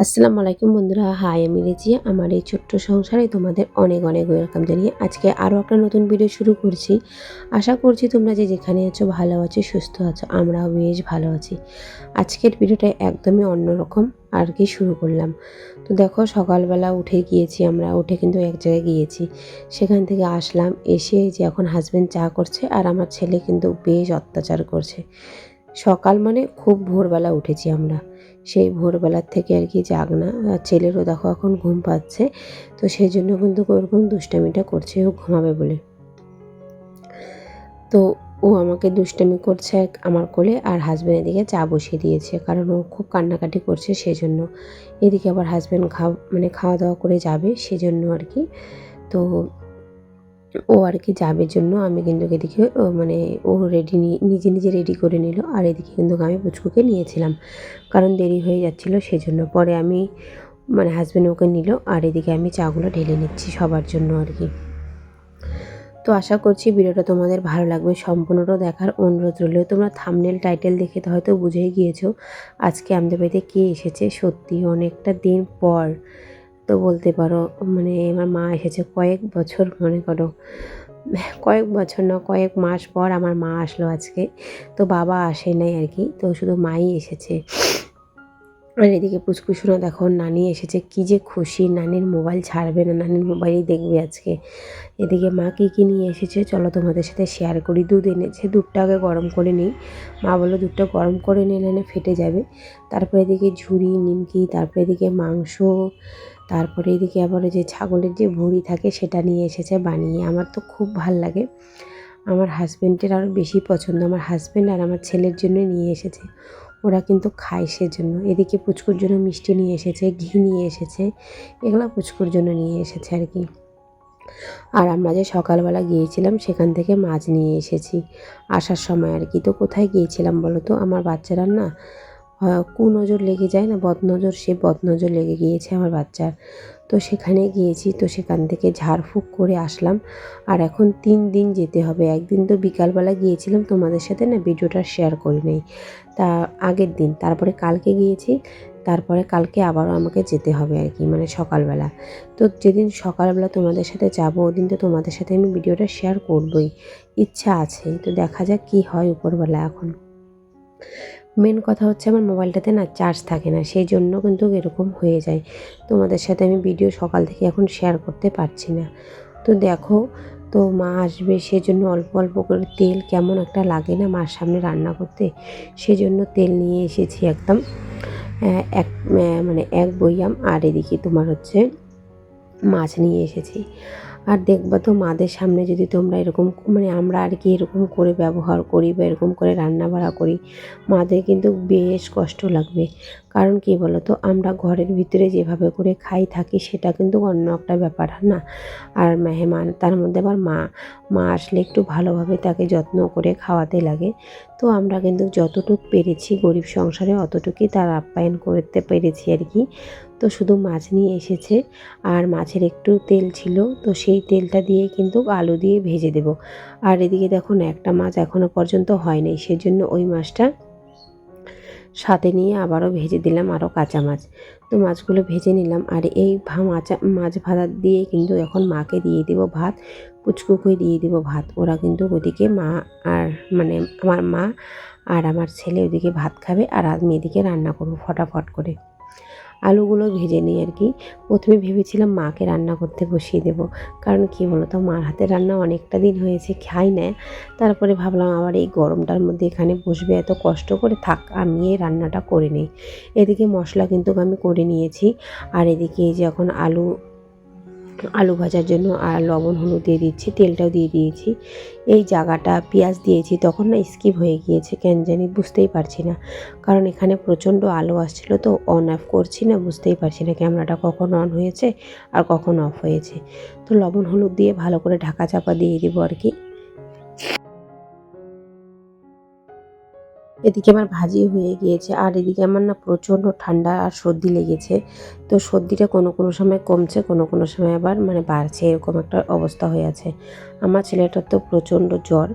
আসসালামু আলাইকুম বন্ধুরা। হাই, আমি রেজিয়া। আমার এই ছোট্ট সংসারে তোমাদের অনেক অনেক ওয়েলকাম জানিয়ে আজকে আরও একটা নতুন ভিডিও শুরু করছি। আশা করছি তোমরা যে যেখানে আছো ভালো আছো, সুস্থ আছো, আমরাও বেশ ভালো আছি। আজকের ভিডিওটা একদমই অন্যরকম আর কি শুরু করলাম। তো দেখো, সকালবেলা উঠে গিয়েছি আমরা, উঠে কিন্তু এক জায়গায় গিয়েছি। সেখান থেকে আসলাম, এসে যে এখন হাজব্যান্ড চা করছে আর আমার ছেলে কিন্তু বেশ অত্যাচার করছে। সকাল মানে খুব ভোরবেলা উঠেছি আমরা। সেই ভোরবেলার থেকে আর কি জাগ না। আর ছেলেরও দেখো এখন ঘুম পাচ্ছে, তো সেই জন্য কিন্তু ওরকম দুষ্টামিটা করছে, ও ঘুমাবে বলে। তো ও আমাকে দুষ্টামি করছে আমার কোলে আর হাজব্যান্ড এদিকে চা বসিয়ে দিয়েছে, কারণ ও খুব কান্নাকাটি করছে সেই জন্য এদিকে আবার হাজব্যান্ড খাওয়া মানে খাওয়া দাওয়া করে যাবে সেজন্য আর কি। তো ও আর কি যাবে জন্য, আমি কিন্তু এদিকে মানে ও রেডি নিজে নিজে রেডি করে নিল, আর এদিকে কিন্তু আমি পুচকুকে নিয়েছিলাম। কারণ দেরি হয়ে যাচ্ছিল, সেজন্য পরে আমি মানে হাজব্যান্ড ওকে নিল, আর এদিকে আমি চাগুলো ঢেলে নিচ্ছি সবার জন্য আর কি। তো আশা করছি ভিডিওটা তোমাদের ভালো লাগবে, সম্পূর্ণটা দেখার অনুরোধ রইল। তোমরা থামনেল টাইটেল দেখে তো হয়তো বুঝেই গিয়েছো, আজকে আমাদের বাড়িতে কে এসেছে, সত্যি অনেকটা দিন পর। তো বলতে পারো মানে আমার মা এসেছে কয়েক বছর, মনে করো, কয়েক বছর না, কয়েক মাস পর আমার মা আসলো আজকে। তো বাবা আসে নাই আর কি, তো শুধু মাই এসেছে। আর এদিকে পুচকুসোনা দেখো, নানি এসেছে, কি যে খুশি, নানির মোবাইল ছাড়বে না, নানির মোবাইলই দেখবে আজকে। এদিকে মা কী কী নিয়ে এসেছে, চলো তোমাদের সাথে শেয়ার করি, দুধ এনেছে দুধটা আগে গরম করে নিই। মা বলল, দুধটা গরম করে নিলে ফেটে যাবে? তারপরে এদিকে ঝুড়ি, নিমকি, তারপরে এদিকে মাংস তারপরে এদিকে আবার যে ছাগলের যে ভুঁড়ি থাকে সেটা নিয়ে এসেছে বানিয়ে। আমার তো খুব ভালো লাগে। আমার হাজব্যান্ডের আরও বেশি পছন্দ। আমার হাজব্যান্ড আর আমার ছেলের জন্য নিয়ে এসেছে। ওরা কিন্তু খায় সেজন্য। এদিকে পুচকুর জন্য মিষ্টি নিয়ে এসেছে, ঘি নিয়ে এসেছে, এগুলো পুচকুর জন্য নিয়ে এসেছে আর কি। আর আমরা যে সকালবেলা গিয়েছিলাম সেখান থেকে মাছ নিয়ে এসেছি আসার সময় আর কি। তো কোথায় গিয়েছিলাম বলো তো? আমার বাচ্চারা না কুনজর লেগে যায় না, বদনজর, সে বদনজর লেগে গিয়েছে আমার বাচ্চার। তো সেখানে গিয়েছি, তো সেখান থেকে ঝাড়ফুঁক করে আসলাম। আর এখন তিন দিন যেতে হবে। একদিন তো বিকালবেলা গিয়েছিলাম, তোমাদের সাথে না ভিডিওটা শেয়ার করি নেই। তা আগের দিন, তারপরে কালকে গিয়েছি, তারপরে কালকে আবারও আমাকে যেতে হবে আর কি মানে সকালবেলা। তো যেদিন সকালবেলা তোমাদের সাথে যাব, ওদিন তো তোমাদের সাথে আমি ভিডিওটা শেয়ার করবই। ইচ্ছা আছে, তো দেখা যাক কী হয় উপরবেলা এখন। মেন কথা হচ্ছে আমার মোবাইলটাতে না চার্জ থাকে না সেই জন্য কিন্তু এরকম হয়ে যায়। তোমাদের সাথে আমি ভিডিও সকাল থেকে এখন শেয়ার করতে পারছি না। তো দেখো, তো মা আসবে, সেজন্য অল্প অল্প করে তেল কেমন একটা লাগে না মার সামনে রান্না করতে, সেজন্য তেল নিয়ে এসেছি একদম এক মানে এক বইয়াম আর এদিকে তোমার হচ্ছে মাছ নিয়ে এসেছি। আর দেখবা তো মাদের সামনে যদি তোমরা এরকম মানে আমরা আর কি এরকম করে ব্যবহার করি বা এরকম করে রান্না বাড়া করি, মাদের কিন্তু বেশ কষ্ট লাগবে। কারণ কি বলো তো আমরা ঘরের ভিতরে যেভাবে করে খাই থাকি, সেটা কিন্তু অন্য একটা ব্যাপার, না? আর মেহমান, তার মধ্যে আবার মা মা আসলে একটু ভালোভাবে তাকে যত্ন করে খাওয়াতে লাগে। তো আমরা কিন্তু যতটুকু পেরেছি গরিব সংসারে, অতটুকুই তার আপ্যায়ন করতে পেরেছি আর কি। তো শুধু মাছ নিয়ে এসেছে, আর মাছের একটু তেল ছিল, তো সেই তেলটা দিয়ে কিন্তু আলু দিয়ে ভেজে দেব। আর এদিকে দেখুন, একটা মাছ এখনও পর্যন্ত হয়নি সেজন্য ওই মাছটা সাথে নিয়ে আবারও ভেজে দিলাম আরও কাঁচা মাছ। তো মাছগুলো ভেজে নিলাম, আর এই মাছ মাছ ভাজা দিয়ে কিন্তু এখন মাকে দিয়ে দেবো ভাত, পুচকুকে দিয়ে দেবো ভাত। ওরা কিন্তু ওদিকে মা আর মানে আমার মা আর আমার ছেলে ওদিকে ভাত খাবে, আর আমি এদিকে রান্না করব ফটাফট করে। আলুগুলো ভেজে নিই আর কি। প্রথমে ভেবেছিলাম মাকে রান্না করতে বসিয়ে দেবো। কারণ কি বলো তো মার হাতে রান্না অনেকটা দিন হয়েছে, খাই না। তারপরে ভাবলাম আবার এই গরমটার মধ্যে এখানে বসবে, এত কষ্ট করে থাক, আমি এই রান্নাটা করে নিই। এদিকে মশলা কিন্তু আমি করে নিয়েছি। আর এদিকে যখন আলু আলু ভাজার জন্য আর লবণ, হলুদ দিয়ে দিচ্ছি, তেলটাও দিয়ে দিয়েছি। এই জায়গাটা পেঁয়াজ দিয়েছি, তখন না স্কিপ হয়ে গিয়েছে, কেন জানি বুঝতেই পারছি না। কারণ এখানে প্রচণ্ড আলো আসছিল, তো অন অফ করছি না, বুঝতেই পারছি না ক্যামেরাটা কখন অন হয়েছে আর কখন অফ হয়েছে। তো লবণ, হলুদ দিয়ে ভালো করে ঢাকা চাপা দিয়ে দিব আর কি। এদিকে আমার ভাজি হয়ে গিয়েছে আর এদিকে আমার না প্রচণ্ড ঠান্ডা আর সর্দি লেগেছে। তো সর্দিটা কোনো কোনো সময় কমছে, কোনো কোনো সময় আবার মানে বাড়ছে, এরকম একটা অবস্থা হয়ে আছে। আমার ছেলেটার তো প্রচণ্ড জ্বর,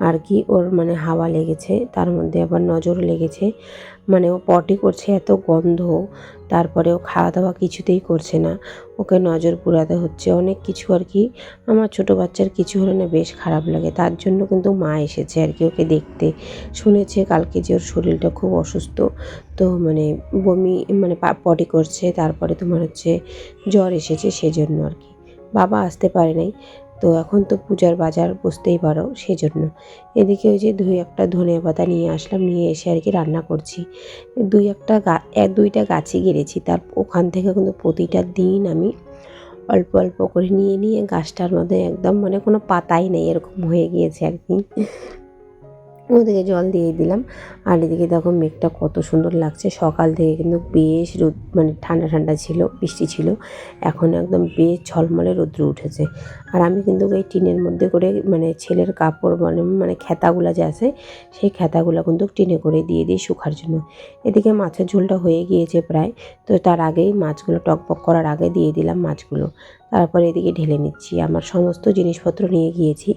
আর কি ওর মানে হাওয়া লেগেছে, তার মধ্যে আবার নজর লেগেছে। মানে ও পটি করছে এত গন্ধ, তারপরে ও খাওয়া দাওয়া কিছুতেই করছে না। ওকে নজর পুরাতে হচ্ছে অনেক কিছু আর কি। আমার ছোটো বাচ্চার কিছু হলে না বেশ খারাপ লাগে, তার জন্য কিন্তু মা এসেছে আর কি ওকে দেখতে। শুনেছে কালকে যে ওর শরীরটা খুব অসুস্থ, তো মানে বমি মানে পটি করছে, তারপরে তোমার হচ্ছে জ্বর এসেছে সেজন্য আর কি। বাবা আসতে পারে নাই তো এখন তো পূজার বাজার বসতেই পারো সেজন্য। এদিকে ওই যে দুই একটা ধনে পাতা নিয়ে আসলাম, নিয়ে এসে আর কি রান্না করছি। দুই একটা গা এক দুইটা গাছে গেড়েছি, তার ওখান থেকে কিন্তু প্রতিটা দিন আমি অল্প অল্প করে নিয়ে নিয়ে গাছটার মধ্যে একদম মানে কোনো পাতাই নেই, এরকম হয়ে গিয়েছে আর কি। ওদিকে জল দিয়ে দিলাম। আর এদিকে দেখো মেঘটা কত সুন্দর লাগছে। সকাল থেকে কিন্তু বেশ রোদ মানে ঠান্ডা ঠান্ডা ছিল, বৃষ্টি ছিল। এখন একদম বেশ ঝলমলে রৌদ্র উঠেছে। আর আমি কিন্তু এই টিনের মধ্যে করে মানে ছেলের কাপড় মানে মানে খেতাগুলো যে আছে, সেই খেতাগুলো কিন্তু টিনে করে দিয়ে দিই শুকার জন্য। এদিকে মাছের ঝোলটা হয়ে গিয়েছে প্রায়। তো তার আগেই মাছগুলো টকবক করার আগে দিয়ে দিলাম মাছগুলো। তারপরে এদিকে ঢেলে নিচ্ছি। আমার সমস্ত জিনিসপত্র নিয়ে গিয়েছি।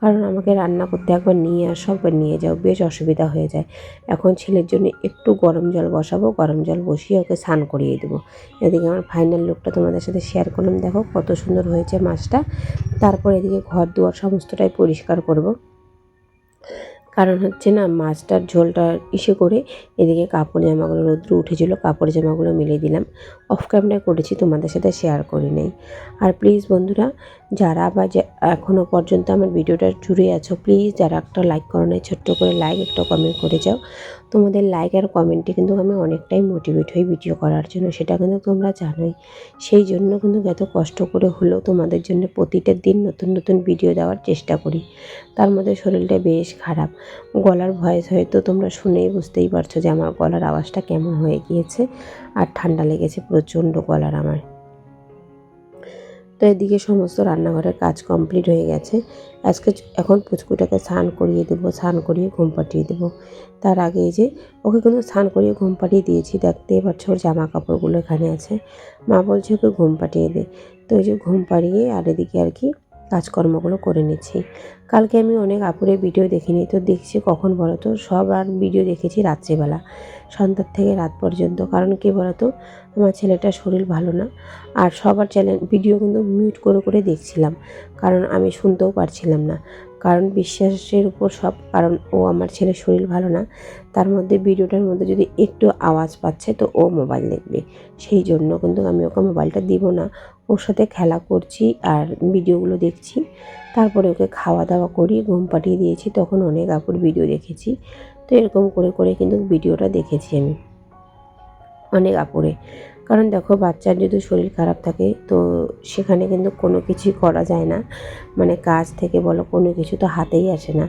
কারণ আমাকে রান্না করতে একবার নিয়ে আসো, একবার নিয়ে যাও, বেশ অসুবিধা হয়ে যায়। এখন ছেলের জন্য একটু গরম জল বসাবো, গরম জল বসিয়ে ওকে স্নান করিয়ে দেবো। এদিকে আমার ফাইনাল লুকটা তোমাদের সাথে শেয়ার করলাম। দেখো কত সুন্দর হয়েছে মাছটা। তারপর এদিকে ঘর দুয়ার সমস্তটাই পরিষ্কার করব। কারণ হচ্ছে না, মাছটার ঝোলটা ইসে করে এদিকে কাপড় জামাগুলো রৌদ্র উঠেছিল, কাপড় জামাগুলো মিলিয়ে দিলাম। অফ ক্যামেরায় করেছি, তোমাদের সাথে শেয়ার করে নেই। আর প্লিজ বন্ধুরা যারা বা এখনও পর্যন্ত আমার ভিডিওটা জুড়ে আছো প্লিজ যারা একটা লাইক করো নাই, ছোট্ট করে লাইক একটা কমেন্ট করে যাও। তোমাদের লাইক আর কমেন্টে কিন্তু আমি অনেকটাই মোটিভেট হই ভিডিও করার জন্য, সেটা কিন্তু তোমরা জানোই। সেই জন্য কিন্তু এত কষ্ট করে হলেও তোমাদের জন্য প্রতিটা দিন নতুন নতুন ভিডিও দেওয়ার চেষ্টা করি। তার মধ্যে শরীরটা বেশ খারাপ। গলার ভয়েস হয়তো তোমরা শুনেই বুঝতেই পারছ যে আমার গলার আওয়াজটা কেমন হয়ে গিয়েছে, আর ঠান্ডা লেগেছে প্রচণ্ড গলার আমার। তো এদিকে সমস্ত রান্নাঘরের কাজ কমপ্লিট হয়ে গেছে। আজকে এখন পুচকুটাকে স্নান করিয়ে দেবো, স্নান করিয়ে ঘুম পাঠিয়ে দেবো। তার আগে যে, ওকে কিন্তু স্নান করিয়ে ঘুম পাঠিয়ে দিয়েছি দেখতে পাচ্ছ ওর জামা কাপড়গুলো এখানে আছে। মা বলছে ওকে ঘুম পাঠিয়ে দে। তো ওই যে ঘুম পাড়িয়ে আর এদিকে আর কি কাজকর্মগুলো করে নিচ্ছি। কালকে আমি অনেক আপুরে ভিডিও দেখিনি। তো দেখছি কখন বলো তো সব আর ভিডিও দেখেছি রাত্রিবেলা। সন্ধ্যার থেকে রাত পর্যন্ত। কারণ কী বলতো? আমার ছেলেটার শরীর ভালো না। আর সবার চ্যানেল ভিডিও কিন্তু মিউট করে করে দেখছিলাম। কারণ আমি শুনতেও পারছিলাম না। কারণ বিশ্বাসের উপর সব, কারণ ও আমার ছেলের শরীর ভালো না। তার মধ্যে ভিডিওটার মধ্যে যদি একটু আওয়াজ পাচ্ছে তো ও মোবাইল দেখবে। সেই জন্য কিন্তু আমি ওকে মোবাইলটা দিব না। ওর সাথে খেলা করছি আর ভিডিওগুলো দেখছি। তারপরে ওকে খাওয়া দাওয়া করি ঘুম পাঠিয়ে দিয়েছি। তখন অনেক আপুর ভিডিও দেখেছি। তো এরকম করে করে কিন্তু ভিডিওটা দেখেছি আমি। অনেক আপুরে। কারণ দেখো, বাচ্চার যদি শরীর খারাপ থাকে, তো সেখানে কিন্তু কোনো কিছুই করা যায় না। মানে কাজ থেকে বলো, কোনো কিছু তো হাতেই আসে না।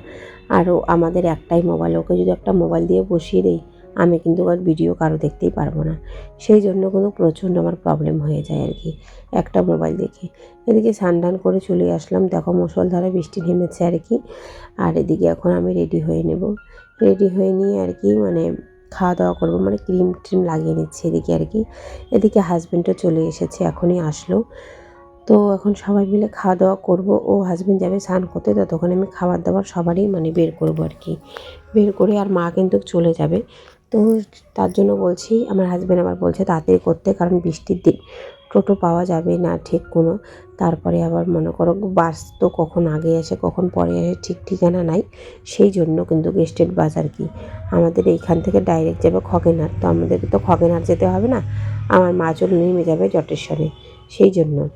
আরও আমাদের একটাই মোবাইল ওকে যদি একটা মোবাইল দিয়ে বসিয়ে দিই আমি কিন্তু আর ভিডিও কারও দেখতেই পারব না। সেই জন্য কিন্তু প্রচণ্ড আমার প্রবলেম হয়ে যায় আর কি। একটা মোবাইল দেখে। এদিকে স্নান করে চলে আসলাম। দেখো মুসলধারে বৃষ্টি নেমেছে আর কি। আর এদিকে এখন আমি রেডি হয়ে নেব। রেডি হয়ে নিয়ে আর কি মানে খাওয়া দাওয়া করব। মানে ক্রিম ট্রিম লাগিয়ে নিচ্ছি এদিকে আর কি। এদিকে হাজব্যান্ডও চলে এসেছে, এখনই আসলো। তো এখন সবাই মিলে খাওয়া দাওয়া করব। ও হাজব্যান্ড যাবে স্নান করতে, ততক্ষণ আমি খাবার দাবার সবারই মানে বের করব আর কি। বের করে আর মা কিন্তু চলে যাবে। তো তার জন্য বলছি, আমার হাজব্যান্ড আবার বলছে তাড়াতাড়ি করতে, কারণ বৃষ্টির দিন। টোটো পাওয়া যাবে না ঠিক কোনো। তারপরে আবার মনে করো বাস তো কখন আগে আসে, কখন পরে আসে ঠিক ঠিকানা নাই। সেই জন্য কিন্তু গেস্টেড বাস আর কি। আমাদের এইখান থেকে ডাইরেক্ট যাবে খগেনার। তো আমাদেরকে তো খগেনার যেতে হবে না, আমার মাচল নেমে যাবে জটেশ্বরে। সেই জন্য।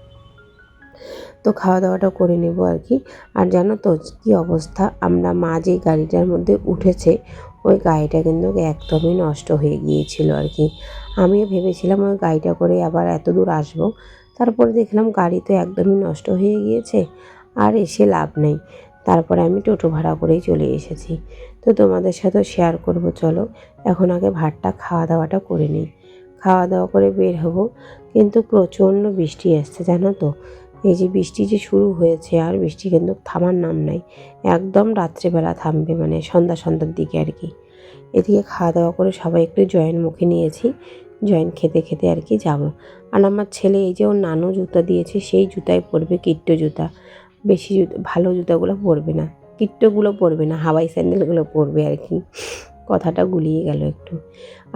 তো খাওয়া দাওয়াটা করে নেব আর কি। আর জানো তো কী অবস্থা? আমরা মা যে গাড়িটার মধ্যে উঠেছে ওই গাড়িটা কিন্তু একদমই নষ্ট হয়ে গিয়েছিল আর কি। আমিও ভেবেছিলাম ওই গাড়িটা করে আবার এত দূর আসব। তারপরে দেখলাম গাড়ি তো একদমই নষ্ট হয়ে গিয়েছে, আর এসে লাভ নেই। তারপরে আমি টোটো ভাড়া করেই চলে এসেছি। তো তোমাদের সাথেও শেয়ার করব, চলো। এখন আগে ভাতটা খাওয়া দাওয়াটা করে নিই। খাওয়া দাওয়া করে বের হব, কিন্তু প্রচণ্ড বৃষ্টি আসছে জানো তো। এই যে বৃষ্টি যে শুরু হয়েছে আর বৃষ্টি কিন্তু থামার নাম নাই, একদম রাত্রেবেলা থামবে মানে সন্ধ্যা সন্ধ্যার দিকে আর কি। এদিকে খাওয়া দাওয়া করে সবাই একটু জয়েন মুখে নিয়েছি, জয়েন খেতে খেতে আর কি যাব। আর আমার ছেলে এই যে ওর নানু জুতা দিয়েছে, সেই জুতায় পরবে কিট্টো জুতা। বেশি জুতো ভালো জুতাগুলো পরবে না, কিট্টোগুলো পরবে না, হাওয়াই স্যান্ডেলগুলো পরবে আর কি। কথাটা গুলিয়ে গেল একটু।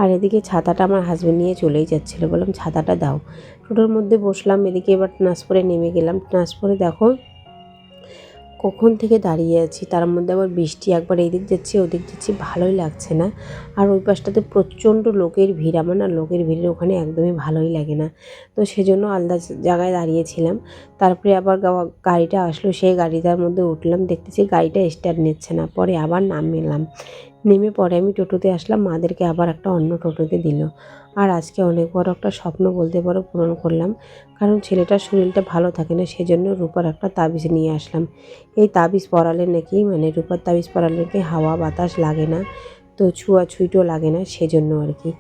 আর এদিকে ছাতাটা আমার হাজব্যান্ড নিয়ে চলেই যাচ্ছিল। বললাম, ছাতাটা দাও। টোটোর মধ্যে বসলাম, এদিকে এবার ট্রান্সফারে নেমে গেলাম। ট্রান্সফারে দেখো, কখন থেকে দাঁড়িয়ে আছি, তার মধ্যে আবার বৃষ্টি একবার এদিক যাচ্ছি, ওদিক যাচ্ছি, ভালোই লাগছে না। আর ওই পাশটাতে প্রচণ্ড লোকের ভিড়, আমার না লোকের ভিড়ের ওখানে একদমই ভালোই লাগে না। তো সেজন্য আলাদা জায়গায় দাঁড়িয়েছিলাম। তারপরে আবার গাড়িটা আসলো, সেই গাড়িটার মধ্যে উঠলাম। দেখতেছি গাড়িটা স্টার্ট নিচ্ছে না, পরে আবার নামলাম। নেমে পরে আমি টোটোতে আসলাম, মাদেরকে আবার একটা অন্য টোটোতে দিল। আর আজকে অনেক বড় একটা স্বপ্ন বলতে পারো পূরণ করলাম। কারণ ছেলেটার শরীরটা ভালো থাকে না, সেজন্য রূপার একটা তাবিজ নিয়ে আসলাম। এই তাবিজ পরালে নাকি মানে রূপার তাবিজ পরালে নাকি হাওয়া বাতাস লাগে না, তো ছুঁয়াছুঁইটাও লাগে না, সেজন্য আর কি।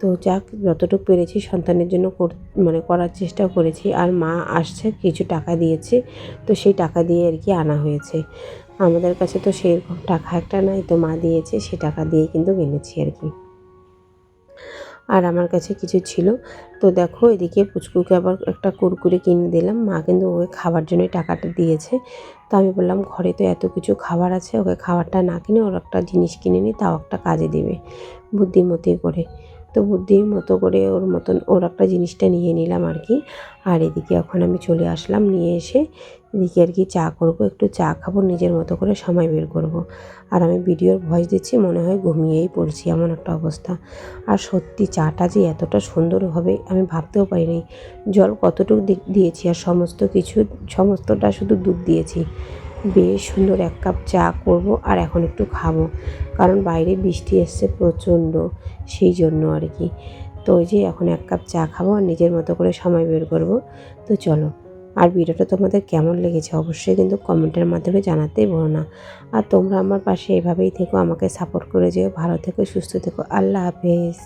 তো যাক, যতটুকু পেরেছি সন্তানের জন্য মানে করার চেষ্টা করেছি। আর মা আসছে, কিছু টাকা দিয়েছে, তো সেই টাকা দিয়ে আর কি আনা হয়েছে। আমাদের কাছে তো সেরকম টাকা একটা নাই, তো মা দিয়েছে সে টাকা দিয়ে কিন্তু কিনেছি আর কি। আর আমার কাছে কিছু ছিল। তো দেখো, এদিকে পুচকুকে আবার একটা কুরকুরে কিনে দিলাম। মা কিন্তু ওকে খাবার জন্যই টাকাটা দিয়েছে। তো আমি বললাম, ঘরে তো এত কিছু খাবার আছে, ওকে খাবারটা না কিনে ওর একটা জিনিস কিনে নিই তাও একটা কাজে দেবে। বুদ্ধিমতি করে। তো বুদ্ধির মতো করে ওর মতন ওর একটা জিনিসটা নিয়ে নিলাম আর কি। আর এদিকে এখন আমি চলে আসলাম, নিয়ে এসে এদিকে আর কি চা করব, একটু চা খাব, নিজের মতো করে সময় বের করব। আর আমি ভিডিওর ভয়েস দিচ্ছি, মনে হয় ঘুমিয়েই পড়ছি, এমন একটা অবস্থা। আর সত্যি চাটা যে এতটা সুন্দর হবে, আমি ভাবতেও পারিনি। জল কতটুকু দিয়েছি আর সমস্ত কিছু, সমস্তটা শুধু দুধ দিয়েছি। বেশ সুন্দর এক কাপ চা করব আর এখন একটু খাব। কারণ বাইরে বৃষ্টি এসছে প্রচণ্ড, সেই জন্য আর কি। তো ওই যে এখন এক কাপ চা খাব আর নিজের মতো করে সময় বের করব। তো চলো, আর ভিডিওটা তোমাদের কেমন লেগেছে অবশ্যই কিন্তু কমেন্টের মাধ্যমে জানাতেই বলো না। আর তোমরা আমার পাশে এভাবেই থেকো, আমাকে সাপোর্ট করে যেও। ভালো থেকো, সুস্থ থেকো। আল্লাহ হাফেজ।